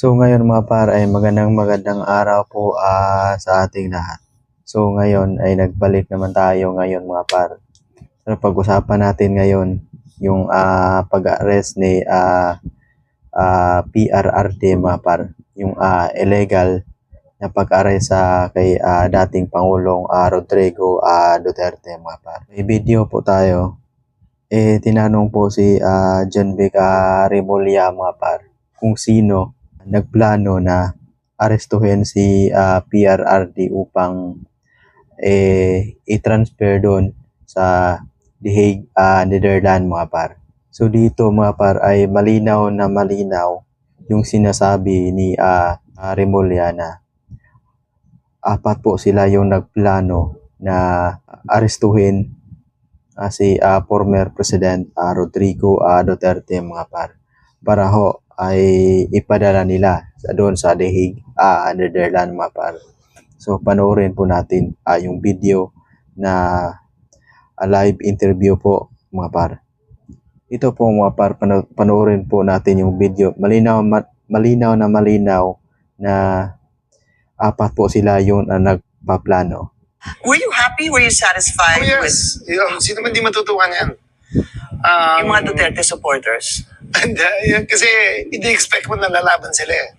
So ngayon mga par ay magandang magandang araw po ah, sa ating lahat. So ngayon ay nagbalik naman tayo ngayon mga par. So pag-usapan natin ngayon yung ah, pag-arrest ni ah, ah, PRRD mga par. Yung ah, illegal na pag-arrest sa kay ah, dating Pangulong ah, Rodrigo ah, Duterte mga par. May video po tayo. Eh tinanong po si ah, John Vic ah, Remulla mga par kung sino nagplano na arestuhin si ah, PRRD upang eh, i-transfer doon sa The Hague, ah, Netherlands mga par. So dito mga par ay malinaw na malinaw yung sinasabi ni ah, Remulla apat po sila yung nagplano na arestuhin ah, si ah, former President ah, Rodrigo ah, Duterte mga par para ho ay ipadala nila sa doon sa The Hague, ah, Netherlands mga par. So panoorin po natin ah, yung video na ah, live interview po mga par. Ito po mga par, pano- panoorin po natin yung video. Malinaw, ma- malinaw na malinaw na apat po sila yung ah, nagpaplano. Were you happy? Were you satisfied Oh, yes. Yun, sino man di matutuwa niyan? Um, with yung mga Duterte supporters? And, uh, kasi hindi expect mo na lalaban sila eh,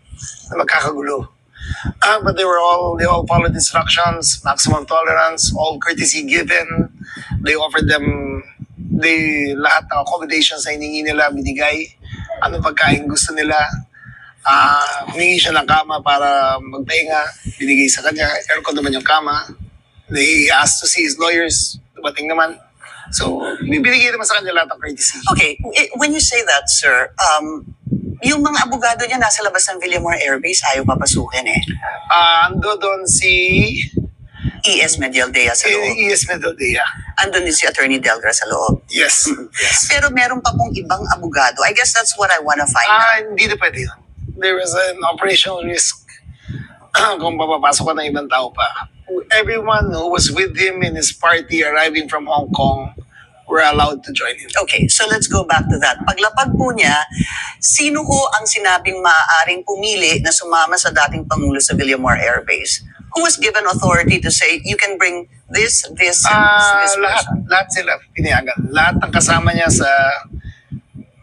na magkakagulo. Uh, but they were all, they all followed instructions, maximum tolerance, all courtesy given. They offered them, they, lahat ng accommodations na hiningi nila, binigay. Ano pagkain gusto nila. Ah, humingi siya ng kama para magpahinga. Binigay sa kanya. Aircon naman yung kama. They asked to see his lawyers. Dumating naman. So, binigay naman sa kanya lahat ng courtesy. Okay, i- when you say that, sir, um, yung mga abogado niya nasa labas ng Villamor Air Base, ayaw papasukin eh. Ah, ando doon si ES Medialdea sa loob. ES Medaldea. Andun din si Attorney Delgra sa loob. Yes. yes. Pero meron pa pong ibang abogado. I guess that's what I wanna find Ah, out. hindi na pwede yun. There was an operational risk kung papapasok ka ng ibang tao pa. Everyone who was with him in his party arriving from Hong Kong were allowed to join him. Okay, so let's go back to that. Paglapag po niya, sino ho ang sinabing maaaring pumili na sumama sa dating Pangulo sa Villamor Air Base? Who was given authority to say, you can bring this, this, and Ah, this lahat, person? lahat sila pinayagan. Lahat ng kasama niya sa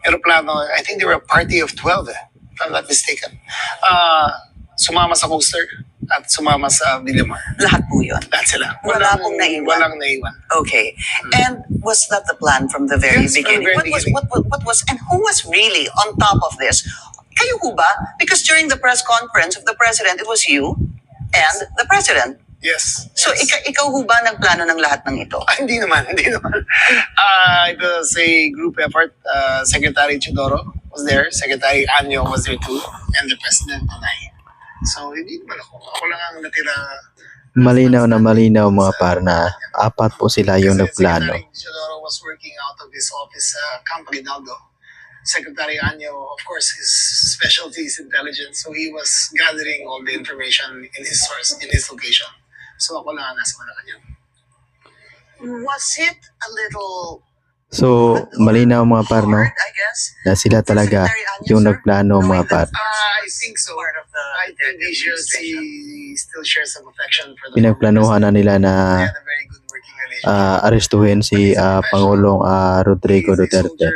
aeroplano, I think they were a party of 12 eh, if I'm not mistaken. Ah, sumama sa coaster at sumama sa Villamar. Lahat po yun. Lahat sila. Wala pong naiwan. Walang naiwan. Okay. And was that the plan from the very Yes, beginning? very what was beginning. what, what what was and who was really on top of this? Kayo ho ba? Because during the press conference of the president, it was you and the president. Yes. So yes. ika, ikaw ho ba nagplano ng lahat ng ito? Ah, hindi naman, hindi naman. Uh, it was a group effort. Uh, Secretary Chidoro was there, Secretary Anyo was there too, and the President and I. So, hindi naman ako. Ako lang ang natira. Malinaw na malinaw mga par na apat po sila yung nagplano. Secretary was working out of his office sa Campo Aguinaldo. Secretary Anyo, of course, his specialty is intelligence. So, he was gathering all the information in his source, in his location. So, ako lang ang nasa Malacanang. Was it a little So malinaw mga par no? Na sila talaga yung nagplano mga par. Pinagplanuhan na nila na ah, arestuhin si ah, Pangulong ah, Rodrigo Duterte.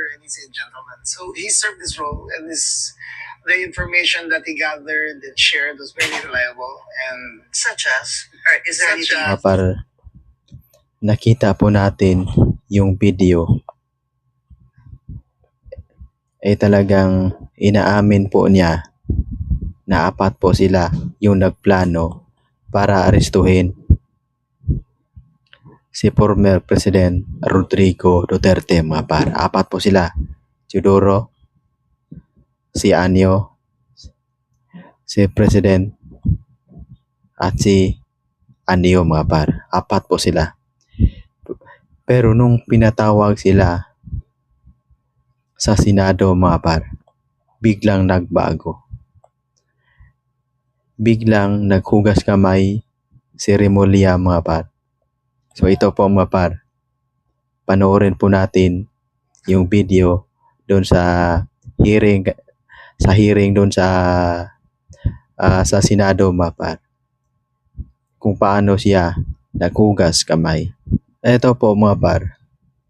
So he served this role and this the information that he gathered and shared was very reliable and Such as, or is there Such anything par, nakita po natin yung video eh talagang inaamin po niya na apat po sila yung nagplano para arestuhin si former President Rodrigo Duterte mga par. Apat po sila. Teodoro, si Anyo, si President at si Anyo mga par. Apat po sila. Pero nung pinatawag sila sa Senado mga par, biglang nagbago. Biglang naghugas kamay si Remulla mga par. So ito po mga par, panoorin po natin yung video doon sa hearing sa hearing doon sa ah, sa Senado mga par. Kung paano siya naghugas kamay. Ito po mga par.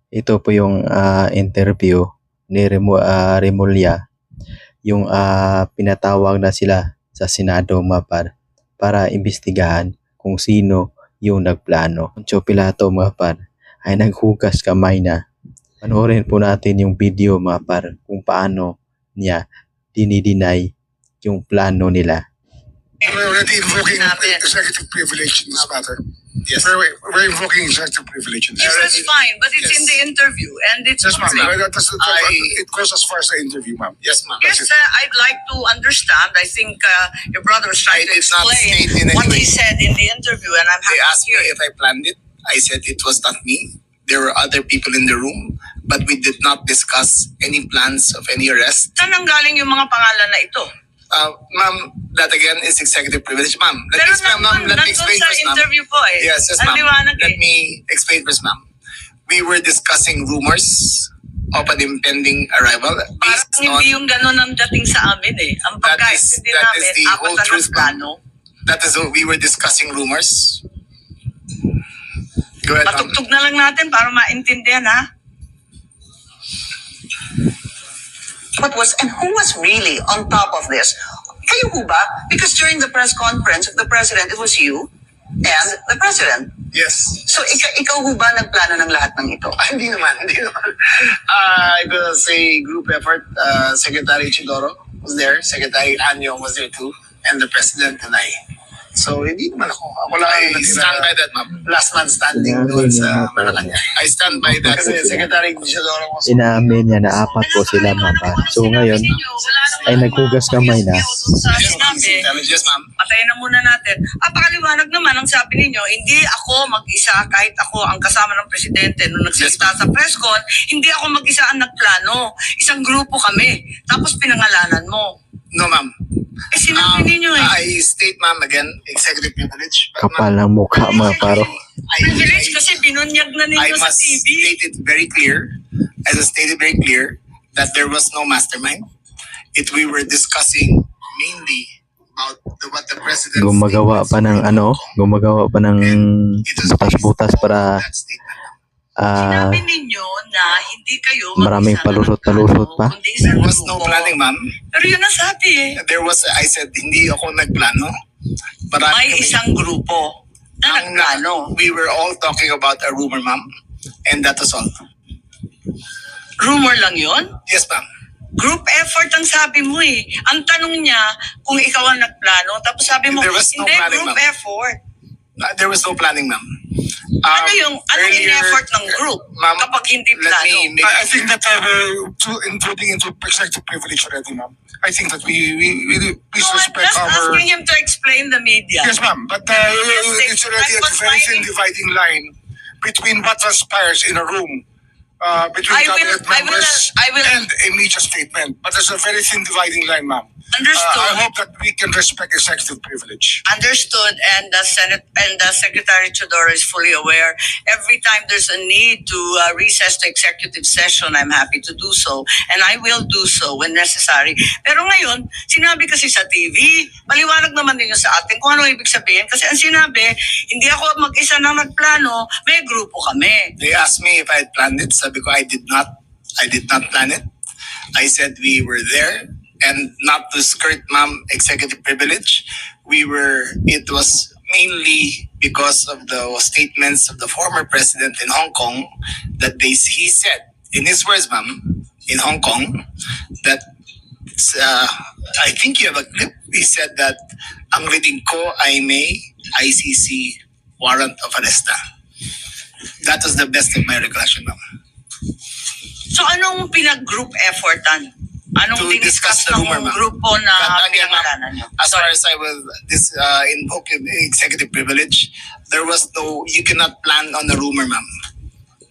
Ito po yung ah, interview ni Remo, ah, Remulla. Yung ah, pinatawag na sila sa Senado mga par para imbestigahan kung sino yung nagplano. Poncio Pilato mga par ay naghugas kamay na. Panoorin po natin yung video mga par kung paano niya dinideny yung plano nila. We're already invoking Natin. executive privilege in this matter. Yes. We're, we're invoking executive privilege in this. Yes, that's fine, but it's in the interview and it's Yes, ma'am. public. That does- I- it goes as far as the interview, ma'am. Yes, ma'am. Yes, uh, I'd like to understand. I think uh, your brother was trying I to did not explain state in any what he said in the interview, and I'm They happy to asked me hear it. if I planned it. I said it was not me. There were other people in the room, but we did not discuss any plans of any arrest. Saan ang galing yung mga pangalan na ito? Uh, ma'am, that again is executive privilege. Ma'am, let Pero me explain, ma'am. Let me explain sa first, ma'am. interview po eh. Yes, yes, ma'am. Let eh. me explain first, ma'am. We were discussing rumors of an impending arrival Parang based on hindi yung gano'n ang dating sa amin eh. Ang That is- pagkaintindi that is namin, the apat whole na truth, ma'am. plano. that is what we were discussing rumors. Go ahead, ma'am. Patugtog na lang natin para maintindihan ha. What was, and who was really on top of this? Kayo ho ba? Because during the press conference of the president, it was you and the president. Yes. So ikaw, ikaw ho ba nagplano ng lahat ng ito? Ah, hindi naman, hindi naman. Uh, it was a group effort. Uh, Secretary Chidoro was there. Secretary Anyo was there too. And the President and I. So, hindi naman ako. Ako lang I ang stand by that, ma'am. last man standing doon sa Malacanang. I stand by that. Kasi Secretary Chidoro was Inaamin niya na apat po sila mga par. So ngayon ay naghugas kamay na. Yes, ma'am. Yes, ma'am. patayin na muna natin. Ah, pakaliwanag naman ang sabi ninyo, hindi ako mag-isa kahit ako ang kasama ng presidente nung nagsalita sa press con, hindi ako mag-isa ang nagplano. Isang grupo kami. Tapos pinangalanan mo. No, ma'am. Eh sinabi Um, ninyo eh. I state, ma'am, again, executive privilege. But, Kapal ma'am, ng mukha mga paro. I, Privilege I, kasi binunyag na I ninyo sa must TV. state it very clear, as I stated very clear, that there was no mastermind. It we were discussing mainly about the, what the president Gumagawa pa ng ano, gumagawa pa ng butas-butas para Ah, Sinabi ninyo na hindi kayo maraming nagplano, pa. kundi There was no planning, ma'am. Pero yun ang sabi eh. There was, I said, hindi ako nagplano. Marami May kami- isang grupo na ang nagplano. We were all talking about a rumor, ma'am. And that was all. Rumor lang yon. Yes, ma'am. Group effort ang sabi mo eh. Ang tanong niya kung ikaw ang nagplano, tapos sabi mo, There was no hindi, planning, group ma'am. effort. Uh, There was no planning, ma'am. Um, ano yung, ano yung effort ng group Ma'am, kapag hindi let plano? me make I, I think that uh, we're too intruding into executive privilege already, ma'am. I think that we we, we please No, I'm respect just our. asking him to explain the media. Yes, ma'am. But uh, it's already a very thin dividing line between what transpires in a room uh, between I will- cabinet I will- members I will- and a media statement. But there's a very thin dividing line, ma'am. Understood. Uh, I hope that we can respect executive privilege. Understood, and the Senate and the Secretary Chodoro is fully aware. Every time there's a need to uh, recess the executive session, I'm happy to do so, and I will do so when necessary. Pero ngayon, sinabi kasi sa TV, maliwanag naman ninyo sa atin kung ano ibig sabihin. Kasi ang sinabi, hindi ako mag-isa na nagplano, may grupo kami. They asked me if I had planned it. Sabi ko, I did not. I did not plan it. I said we were there and not to skirt ma'am executive privilege. We were, it was mainly because of the statements of the former president in Hong Kong that they, he said, in his words, ma'am, in Hong Kong, that uh, I think you have a clip. He said that ang reading ko ay may ICC warrant of arresta. That was the best of my recollection, ma'am. So anong pinag-group effortan? Anong To discuss the ng rumor, ma'am. grupo na But again, ma'am, pinangalanan nyo? as far as I will this uh, invoke executive privilege, there was no you cannot plan on a rumor, ma'am.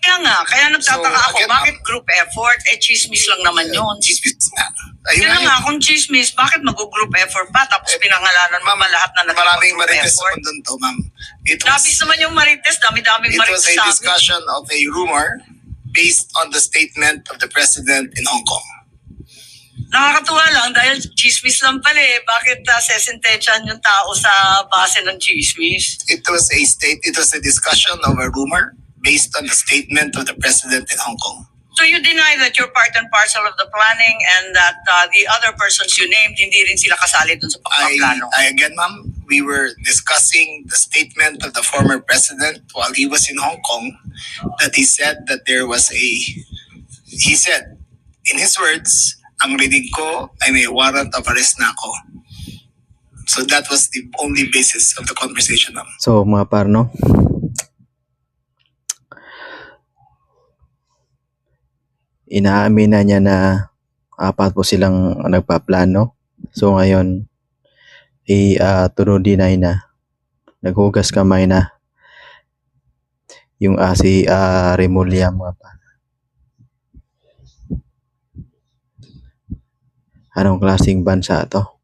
Kaya nga, kaya nagtataka So, ako, again, bakit group effort? Eh, chismis lang naman yun. Chismis na. Ayun Kaya nga kung chismis, bakit mag-group effort pa? Tapos pinangalanan mo ba lahat na Maraming nag-group marites sa effort? to, ma'am. It was, Labis naman yung marites, dami-daming it marites was a sa discussion of a rumor based on the statement of the president in Hong Kong. Nakakatuwa lang dahil chismis lang pala eh. Bakit uh, sesentensyahan yung tao sa base ng chismis? It was a state, it was a discussion of a rumor based on the statement of the president in Hong Kong. So you deny that you're part and parcel of the planning and that uh, the other persons you named, hindi rin sila kasali dun sa I, pagpaplano? I again, ma'am, we were discussing the statement of the former president while he was in Hong Kong that he said that there was a, he said, in his words, ang rinig ko ay may warrant of arrest na ako. So that was the only basis of the conversation, ma'am. So mga par Inaamin na niya na apat po silang nagpaplano. So ngayon i uh, tuno deny na. Naghugas kamay na yung uh, si uh, Remulla mga par. Anong klaseng bansa to?